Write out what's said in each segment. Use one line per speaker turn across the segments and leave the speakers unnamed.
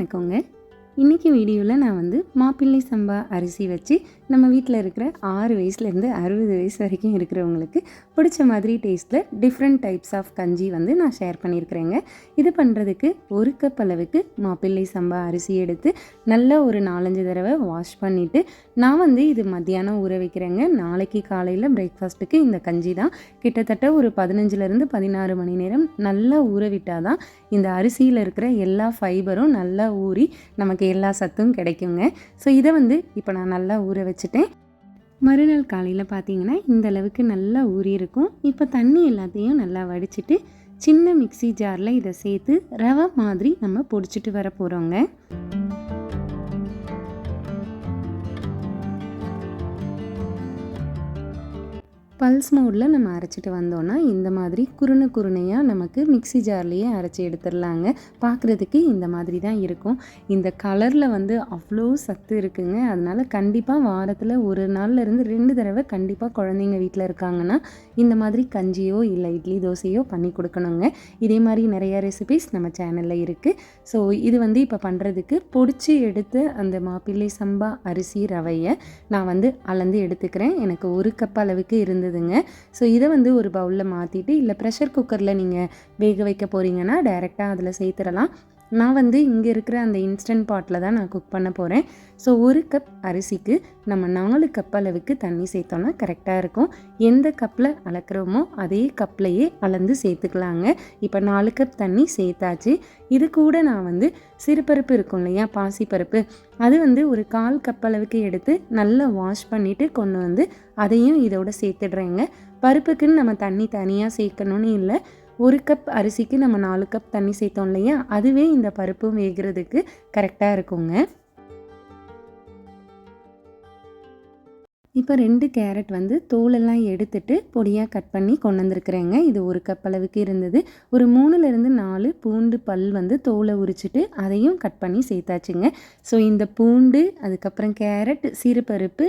வணக்கங்க. இன்றைக்கி வீடியோவில் நான் வந்து மாப்பிள்ளை சம்பா அரிசி வச்சு நம்ம வீட்டில் இருக்கிற ஆறு வயசுலேருந்து அறுபது வயசு வரைக்கும் இருக்கிறவங்களுக்கு பிடிச்ச மாதிரி டேஸ்ட்டில் டிஃப்ரெண்ட் டைப்ஸ் ஆஃப் கஞ்சி வந்து நான் ஷேர் பண்ணியிருக்கிறேங்க. இது பண்ணுறதுக்கு ஒரு கப் அளவுக்கு மாப்பிள்ளை சம்பா அரிசி எடுத்து நல்லா ஒரு நாலஞ்சு தடவை வாஷ் பண்ணிவிட்டு நான் வந்து இது மத்தியானம் ஊற வைக்கிறேங்க. நாளைக்கு காலையில் பிரேக்ஃபாஸ்ட்டுக்கு இந்த கஞ்சி தான். கிட்டத்தட்ட ஒரு பதினஞ்சுலேருந்து பதினாறு மணி நேரம் நல்லா ஊற விட்டால் தான் இந்த அரிசியில் இருக்கிற எல்லா ஃபைபரும் நல்லா ஊறி நமக்கு எல்லா சத்தும் கிடைக்குங்க. ஸோ இதை வந்து இப்போ நான் நல்லா ஊற வச்சுட்டேன். மறுநாள் காலையில் பார்த்தீங்கன்னா இந்த அளவுக்கு நல்லா ஊறி இருக்கும். இப்போ தண்ணி எல்லாத்தையும் நல்லா வடிச்சிட்டு சின்ன மிக்சி ஜாரில் இதை சேர்த்து ரவை மாதிரி நம்ம பொடிச்சிட்டு வர போகிறோங்க பல்ஸ் மோடில் நம்ம அரைச்சிட்டு வந்தோன்னா இந்த மாதிரி குருணை குருணையாக நமக்கு மிக்ஸி ஜார்லேயே அரைச்சி எடுத்துடலாங்க. பார்க்குறதுக்கு இந்த மாதிரி தான் இருக்கும். இந்த கலரில் வந்து அவ்வளோ சத்து இருக்குங்க. அதனால் கண்டிப்பாக வாரத்தில் ஒரு நாள்லேருந்து ரெண்டு தடவை கண்டிப்பாக குழந்தைங்க வீட்டில் இருக்காங்கன்னா இந்த மாதிரி கஞ்சியோ இல்லை இட்லி தோசையோ பண்ணி கொடுக்கணுங்க. இதே மாதிரி நிறைய ரெசிபிஸ் நம்ம சேனலில் இருக்குது ஸோ இது வந்து இப்போ பண்ணுறதுக்கு பொடிச்சு எடுத்து அந்த மாப்பிள்ளை சம்பா அரிசி ரவையை நான் வந்து அளந்து எடுத்துக்கிறேன். எனக்கு ஒரு கப் அளவுக்கு இருந்ததுங்க ஸோ இதை வந்து ஒரு பவுலில் மாற்றிட்டு இல்லை ப்ரெஷர் குக்கரில் நீங்கள் வேக வைக்க போகிறீங்கன்னா டைரெக்டாக அதில் சேர்த்துடலாம். நான் வந்து இங்கே இருக்கிற அந்த இன்ஸ்டன்ட் பாட்டில் தான் நான் குக் பண்ண போகிறேன் ஸோ ஒரு கப் அரிசிக்கு நம்ம நாலு கப் அளவுக்கு தண்ணி சேர்த்தோன்னா கரெக்டாக இருக்கும். எந்த கப்பில் அளக்குறோமோ அதே கப்லையே அளந்து சேர்த்துக்கலாங்க. இப்போ நாலு கப் தண்ணி சேர்த்தாச்சு. இது கூட நான் வந்து சிறுபருப்பு இருக்கும் இல்லையா பாசிப்பருப்பு அது வந்து ஒரு கால் கப் அளவுக்கு எடுத்து நல்லா வாஷ் பண்ணிவிட்டு கொண்டு வந்து அதையும் இதோட சேர்த்துடுறேங்க. பருப்புக்குன்னு நம்ம தண்ணி தனியாக சேர்க்கணும்னு இல்லை. ஒரு கப் அரிசிக்கு நம்ம நாலு கப் தண்ணி சேர்த்தோம் இல்லையா? அதுவே இந்த பருப்பும் வேகிறதுக்கு கரெக்டாக இருக்குங்க. இப்போ ரெண்டு கேரட் வந்து தோலெல்லாம் எடுத்துட்டு பொடியாக கட் பண்ணி கொண்டு வந்திருக்கிறேங்க. இது ஒரு கப் அளவுக்கு இருந்தது. ஒரு மூணுலேருந்து நாலு பூண்டு பல் வந்து தோலை உரிச்சிட்டு அதையும் கட் பண்ணி சேர்த்தாச்சுங்க. ஸோ இந்த பூண்டு அதுக்கப்புறம் கேரட் சீரப்பருப்பு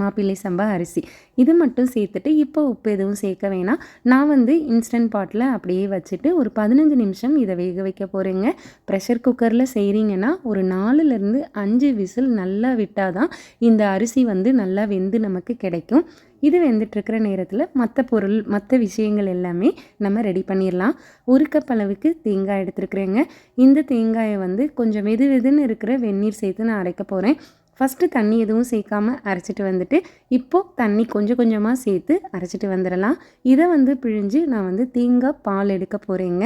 மாப்பிள்ளை சம்பா அரிசி. இது மட்டும் சேர்த்துட்டு இப்போ உப்பு எதுவும் சேர்க்க வேணாம். நான் வந்து இன்ஸ்டன்ட் பாட்டில் அப்படியே வச்சுட்டு ஒரு பதினஞ்சு நிமிஷம் இதை வேக வைக்க போகிறேங்க ப்ரெஷர் குக்கரில் செய்கிறீங்கன்னா ஒரு நாலுலேருந்து அஞ்சு விசில் நல்லா விட்டால் தான் இந்த அரிசி வந்து நல்லா வெந்து நமக்கு கிடைக்கும். இது வெந்துட்டுருக்கிற நேரத்தில் மற்ற பொருள் மற்ற விஷயங்கள் எல்லாமே நம்ம ரெடி பண்ணிடலாம் ஒரு கப் அளவுக்கு தேங்காய் எடுத்துருக்குறேங்க. இந்த தேங்காயை வந்து கொஞ்சம் வெது வெதுன்னு இருக்கிற வெந்நீர் சேர்த்து நான் அரைக்க போகிறேன் ஃபஸ்ட்டு தண்ணி எதுவும் சேர்க்காம அரைச்சிட்டு வந்துட்டு இப்போது தண்ணி கொஞ்சம் கொஞ்சமாக சேர்த்து அரைச்சிட்டு வந்துடலாம். இதை வந்து பிழிஞ்சு நான் வந்து தேங்காய் பால் எடுக்க போகிறேங்க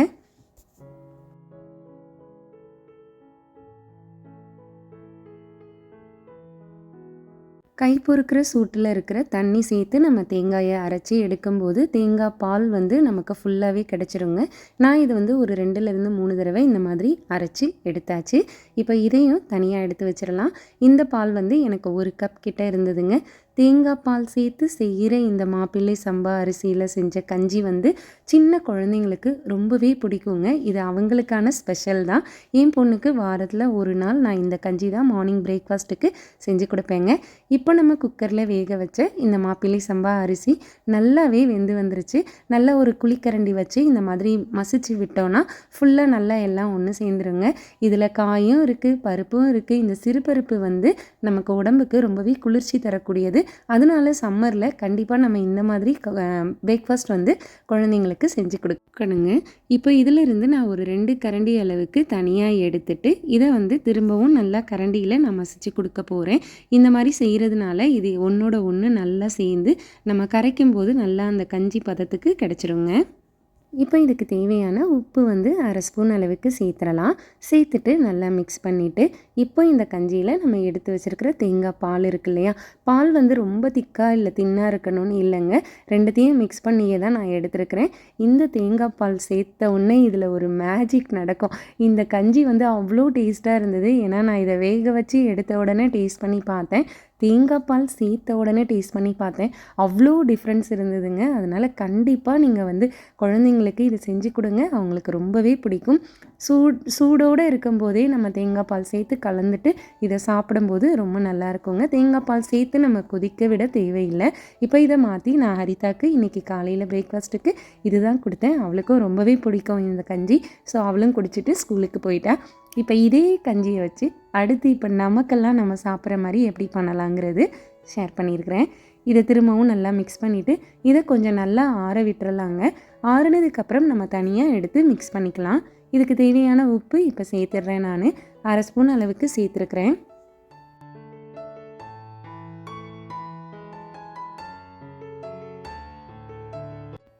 கை பொறுக்கிற சூட்டில் இருக்கிற தண்ணி சேர்த்து நம்ம தேங்காயை அரைச்சி எடுக்கும்போது தேங்காய் பால் வந்து நமக்கு ஃபுல்லாகவே கிடச்சிருங்க. நான் இது வந்து ஒரு ரெண்டுலேருந்து மூணு தடவை இந்த மாதிரி அரைச்சி எடுத்தாச்சு. இப்போ இதையும் தனியாக எடுத்து வச்சிடலாம். இந்த பால் வந்து எனக்கு ஒரு கப் கிட்ட இருந்ததுங்க. தேங்காய் பால் சேர்த்து செய்கிற இந்த மாப்பிள்ளை சம்பா அரிசியில் செஞ்ச கஞ்சி வந்து சின்ன குழந்தைங்களுக்கு ரொம்பவே பிடிக்குங்க. இது அவங்களுக்கான ஸ்பெஷல் தான். என் பொண்ணுக்கு வாரத்தில் ஒரு நாள் நான் இந்த கஞ்சி தான் மார்னிங் பிரேக்ஃபாஸ்ட்டுக்கு செஞ்சு கொடுப்பேங்க. இப்போ நம்ம குக்கரில் வேக வச்ச இந்த மாப்பிள்ளை சம்பா அரிசி நல்லாவே வெந்து வந்துருச்சு. நல்ல ஒரு குழிக்கரண்டி வச்சு இந்த மாதிரி மசிச்சு விட்டோன்னா ஃபுல்லாக நல்லா எல்லாம் ஒன்று சேர்ந்துருங்க. இதில் காயும் இருக்குது பருப்பும் இருக்குது இந்த சிறுபருப்பு வந்து நமக்கு உடம்புக்கு ரொம்பவே குளிர்ச்சி தரக்கூடியது. அதனால சம்மரில் கண்டிப்பாக நம்ம இந்த மாதிரி பிரேக்ஃபாஸ்ட் வந்து குழந்தைங்களுக்கு செஞ்சு கொடுக்கணுங்க. இப்போ இதிலிருந்து நான் ஒரு ரெண்டு கரண்டி அளவுக்கு தனியாக எடுத்துட்டு இதை வந்து திரும்பவும் நல்லா கரண்டியில் நான் மசிச்சு கொடுக்க போகிறேன் இந்த மாதிரி செய்கிறதுனால இது ஒன்றோட ஒன்று நல்லா சேர்ந்து நம்ம கரைக்கும் போது நல்லா அந்த கஞ்சி பதத்துக்கு கிடச்சிருங்க. இப்போ இதுக்கு தேவையான உப்பு வந்து அரை ஸ்பூன் அளவுக்கு சேர்த்துடலாம். சேர்த்துட்டு நல்லா மிக்ஸ் பண்ணிவிட்டு இப்போ இந்த கஞ்சியில் நம்ம எடுத்து வச்சுருக்கிற தேங்காய் பால் இருக்கு இல்லையா? பால் வந்து ரொம்ப திக்காக இல்லை தின்னாக இருக்கணும்னு இல்லைங்க. ரெண்டுத்தையும் மிக்ஸ் பண்ணியே தான் நான் எடுத்துருக்கிறேன். இந்த தேங்காய் பால் சேர்த்த உடனே இதில் ஒரு மேஜிக் நடக்கும். இந்த கஞ்சி வந்து அவ்வளோ டேஸ்ட்டாக இருந்தது. ஏன்னா நான் இதை வேக வச்சு எடுத்த உடனே டேஸ்ட் பண்ணி பார்த்தேன். தேங்காய் பால் சேர்த்த உடனே டேஸ்ட் பண்ணி பார்த்தேன். அவ்வளோ டிஃப்ரென்ஸ் இருந்ததுங்க. அதனால் கண்டிப்பாக நீங்கள் வந்து குழந்தைங்களுக்கு இதை செஞ்சு கொடுங்க. அவங்களுக்கு ரொம்பவே பிடிக்கும். சூட் சூடோடு இருக்கும்போதே நம்ம தேங்காய் பால் சேர்த்து கலந்துட்டு இதை சாப்பிடும்போது ரொம்ப நல்லா இருக்குங்க. தேங்காய் பால் சேர்த்து நம்ம கொதிக்க விட தேவையில்லை. இப்போ இதை மாற்றி நான் ஹரிதாக்கு இன்றைக்கி காலையில் பிரேக்ஃபாஸ்ட்டுக்கு இதுதான் கொடுத்தேன். அவளுக்கும் ரொம்பவே பிடிக்கும் இந்த கஞ்சி. ஸோ அவளும் குடிச்சிட்டு ஸ்கூலுக்கு போயிட்டா. இப்போ இதே கஞ்சியை வச்சு அடுத்து இப்போ நமக்கெல்லாம் நம்ம சாப்பிட்ற மாதிரி எப்படி பண்ணலாங்கிறது ஷேர் பண்ணியிருக்கிறேன். இதை திரும்பவும் நல்லா மிக்ஸ் பண்ணிவிட்டு இதை கொஞ்சம் நல்லா ஆற விட்டுறலாங்க. ஆறுனதுக்கப்புறம் நம்ம தனியாக எடுத்து மிக்ஸ் பண்ணிக்கலாம். இதுக்கு தேவையான உப்பு இப்போ சேர்த்துடுறேன் நான். அரை ஸ்பூன் அளவுக்கு சேர்த்துருக்குறேன்.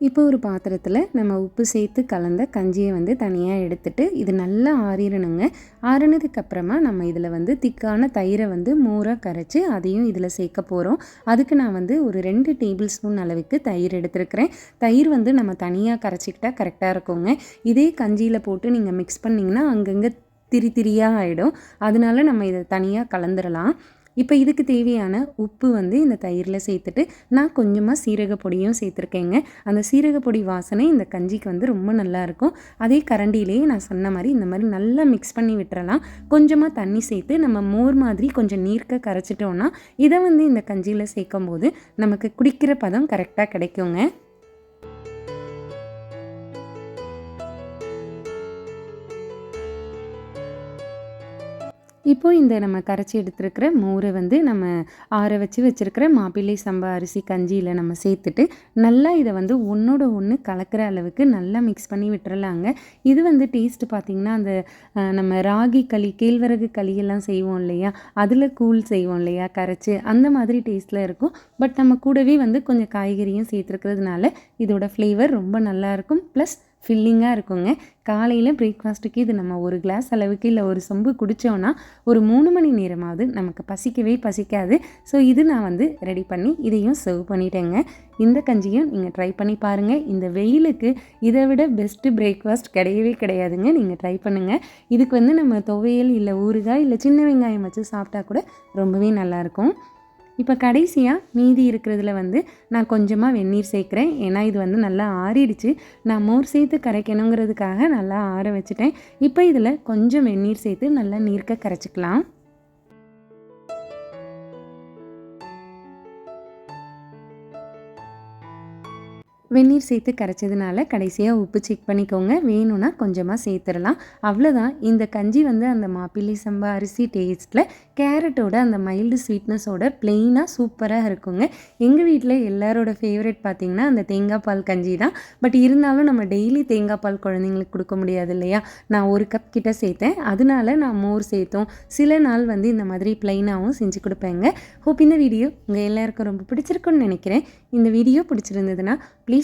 இப்போ ஒரு பாத்திரத்தில் நம்ம உப்பு சேர்த்து கலந்த கஞ்சியை வந்து தனியாக எடுத்துட்டு இது நல்லா ஆறிடணுங்க ஆறினதுக்கப்புறமா நம்ம இதில் வந்து திக்கான தயிரை வந்து மோராக கரைச்சி அதையும் இதில் சேர்க்க போகிறோம் அதுக்கு நான் வந்து ஒரு ரெண்டு டேபிள் ஸ்பூன் அளவுக்கு தயிர் எடுத்துருக்கிறேன். தயிர் வந்து நம்ம தனியாக கரைச்சிக்கிட்டா கரெக்டாக இருக்குங்க. இதே கஞ்சியில் போட்டு நீங்கள் மிக்ஸ் பண்ணிங்கன்னா அங்கங்கே திரி திரியாக ஆகிடும் அதனால நம்ம இதை தனியாக கலந்துடலாம் இப்போ இதுக்கு தேவையான உப்பு வந்து இந்த தயிரில் சேர்த்துட்டு நான் கொஞ்சமாக சீரக பொடியும் சேர்த்துருக்கேங்க. அந்த சீரக பொடி வாசனை இந்த கஞ்சிக்கு வந்து ரொம்ப நல்லாயிருக்கும் அதே கரண்டிலேயே நான் சொன்ன மாதிரி இந்த மாதிரி நல்லா மிக்ஸ் பண்ணி விட்டுறலாம். கொஞ்சமாக தண்ணி சேர்த்து நம்ம மோர் மாதிரி கொஞ்சம் நீர்க்க கரைச்சிட்டோன்னா இதை வந்து இந்த கஞ்சியில் சேர்க்கும் போது நமக்கு குடிக்கிற பதம் கரெக்டாக கிடைக்குங்க. இப்போது இந்த நம்ம கரைச்சி எடுத்துருக்கிற மோரை வந்து நம்ம ஆற வச்சு வச்சுருக்கிற மாப்பிள்ளை சம்பா அரிசி கஞ்சியில் நம்ம சேர்த்துட்டு நல்லா இதை வந்து ஒன்றோட ஒன்று கலக்கிற அளவுக்கு நல்லா மிக்ஸ் பண்ணி விட்டுறலாங்க. இது வந்து டேஸ்ட்டு பார்த்திங்கன்னா அந்த நம்ம ராகி களி கேழ்வரகு களியெல்லாம் செய்வோம் இல்லையா? அதில் கூழ் செய்வோம் இல்லையா? கரைச்சி அந்த மாதிரி டேஸ்ட்டில் இருக்கும். பட் நம்ம கூடவே வந்து கொஞ்சம் காய்கறியும் சேர்த்துருக்கிறதுனால இதோட ஃப்ளேவர் ரொம்ப நல்லாயிருக்கும் ப்ளஸ் ஃபில்லிங்காக இருக்குங்க. காலையில் பிரேக்ஃபாஸ்ட்டுக்கு இது நம்ம ஒரு கிளாஸ் அளவுக்கு இல்லை ஒரு சொம்பு குடித்தோன்னா ஒரு மூணு மணி நேரமாவது நமக்கு பசிக்கவே பசிக்காது. ஸோ இது நான் வந்து ரெடி பண்ணி இதையும் சர்வ் பண்ணிட்டேங்க. இந்த கஞ்சியும் நீங்கள் ட்ரை பண்ணி பாருங்கள் இந்த வெயிலுக்கு இதை விட பெஸ்ட்டு பிரேக்ஃபாஸ்ட் கிடையவே கிடையாதுங்க. நீங்கள் ட்ரை பண்ணுங்கள் இதுக்கு வந்து நம்ம துவையல் இல்லை ஊறுகாய் இல்லை சின்ன வெங்காயம் வச்சு சாப்பிட்டா கூட ரொம்பவே நல்லாயிருக்கும் இப்போ கடைசியாக மீதி இருக்கிறதுல வந்து நான் கொஞ்சமாக வெந்நீர் சேர்க்குறேன். ஏன்னா இது வந்து நல்லா ஆறிடுச்சு. நான் மோர் சேர்த்து கரைக்கணுங்கிறதுக்காக நல்லா ஆற வச்சுட்டேன். இப்போ இதில் கொஞ்சம் வெந்நீர் சேர்த்து நல்லா நீர்க்க கரைச்சிக்கலாம். வெந்நீர் சேர்த்து கரைச்சதுனால கடைசியாக உப்பு செக் பண்ணிக்கோங்க. வேணும்னா கொஞ்சமாக சேர்த்துடலாம். அவ்வளோதான் இந்த கஞ்சி வந்து அந்த மாப்பிள்ளை சம்பா அரிசி டேஸ்ட்டில் கேரட்டோட அந்த மைல்டு ஸ்வீட்னஸோட ப்ளெயினாக சூப்பராக இருக்குங்க. எங்கள் வீட்டில் எல்லாரோட ஃபேவரட் பார்த்திங்கன்னா அந்த தேங்காய் பால் கஞ்சி தான். பட் இருந்தாலும் நம்ம டெய்லி தேங்காய் பால் குழந்தைங்களுக்கு கொடுக்க முடியாது இல்லையா? நான் ஒரு கப் கிட்ட சேர்த்தேன். அதனால நான் மோர் சேர்த்தோம். சில நாள் வந்து இந்த மாதிரி ப்ளைனாகவும் செஞ்சு கொடுப்பேங்க. ஹோப் இந்த வீடியோ உங்கள் எல்லாருக்கும் ரொம்ப பிடிச்சிருக்குன்னு நினைக்கிறேன். இந்த வீடியோ பிடிச்சிருந்ததுன்னா ப்ளீஸ்